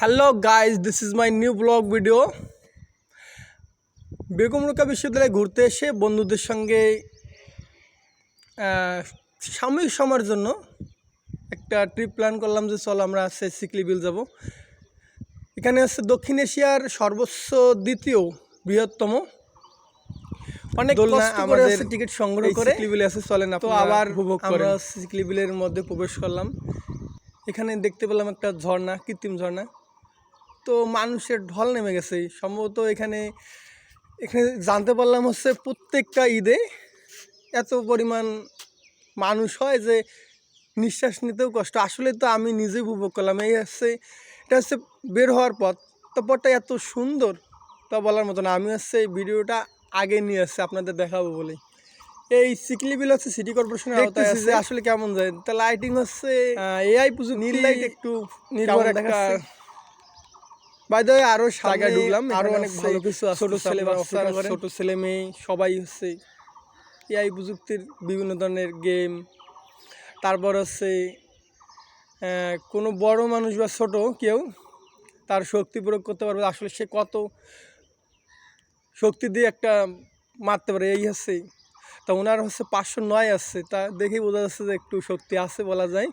Hello guys this is my new blog video Begum Rokeya বিশ্ববিদ্যালয়ে ঘুরতে এসে বন্ধুদের সঙ্গে সাময়িক সময়ের জন্য একটা ট্রিপ প্ল্যান করলাম যে চলো আমরা সে সিকলি বিল যাব। এখানে হচ্ছে দক্ষিণ এশিয়ার সর্বোচ্চ দ্বিতীয় বৃহত্তম। অনেক করে আমাদের টিকিট সংগ্রহ করে। সিকলি বিলে আছে চলেন তো আপনারা আবার উপভোগ আমরা করেন। সিকলি বিলের মধ্যে প্রবেশ করলাম। এখানে দেখতে পেলাম একটা ঝর্ণা কৃত্রিম ঝর্ণা। তো মানুষের ঢল নেমে গেছে। সম্ভবত এখানে এখানে জানতে পারলাম হচ্ছে প্রত্যেকটা ঈদে এত পরিমাণ মানুষ হয় যে নিঃশ্বাস নিতেও কষ্ট। আসলে তো আমি নিজেই উপভোগ করলাম। এই হচ্ছে এটা হচ্ছে বের হওয়ার পথ। তো পথটা এত সুন্দর তা বলার মতো না। আমি হচ্ছে এই ভিডিওটা আগে নিয়ে আসছি আপনাদের দেখাবো বলে এই সিকলি বিল হচ্ছে সিটি কর্পোরেশনের আওতায় আছে। আসলে কেমন যায়? তা লাইটিং হচ্ছে এআই পুজো নীল লাইট একটু নির্ভর একটা? বাই দ্য আরও জায়গায় ঢুকলাম, আরও অনেক ভালো কিছু আছে ছোট ছেলে বাচ্চারা ছোট ছেলে মেয়ে সবাই হচ্ছে এআই প্রযুক্তির বিভিন্ন ধরনের গেম তারপর হচ্ছে কোনো বড় মানুষ বা ছোট কেউ তার শক্তি প্রয়োগ করতে পারবে। আসলে সে কত শক্তি দিয়ে একটা মারতে পারে এই হচ্ছে। তা ওনার হচ্ছে পাঁচশো নয় আসছে তা দেখেই বোঝা যাচ্ছে যে একটু শক্তি আছে বলা যায়।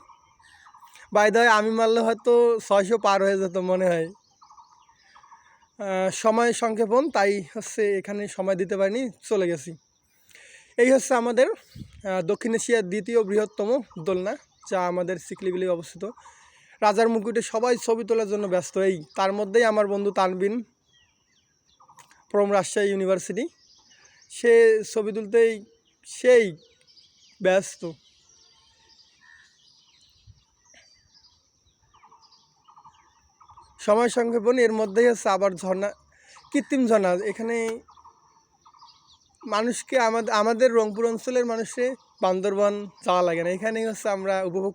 বাই আমি মারলে হয়তো ছয়শো পার হয়ে যেত মনে হয়। সময় সংক্ষেপণ, তাই হচ্ছে এখানে সময় দিতে পারিনি, চলে গেছি। এই হচ্ছে আমাদের দক্ষিণ এশিয়ার দ্বিতীয় বৃহত্তম দোলনা, যা আমাদের সিকলিবিলি অবস্থিত। রাজার মুকুটে সবাই ছবি তোলার জন্য ব্যস্ত, এই তার মধ্যেই আমার বন্ধু তানবিন ফ্রম রাজশাহী ইউনিভার্সিটি। সে ছবি তুলতেই সেই ব্যস্ত। সময় সংক্ষেপণ এর মধ্যেই হচ্ছে আবার ঝর্ণা, কৃত্রিম ঝর্ণা। এখানে মানুষকে আমাদের আমাদের রংপুর অঞ্চলের মানুষে বান্দরবন যাওয়া লাগে না। এখানেই হচ্ছে আমরা উপভোগ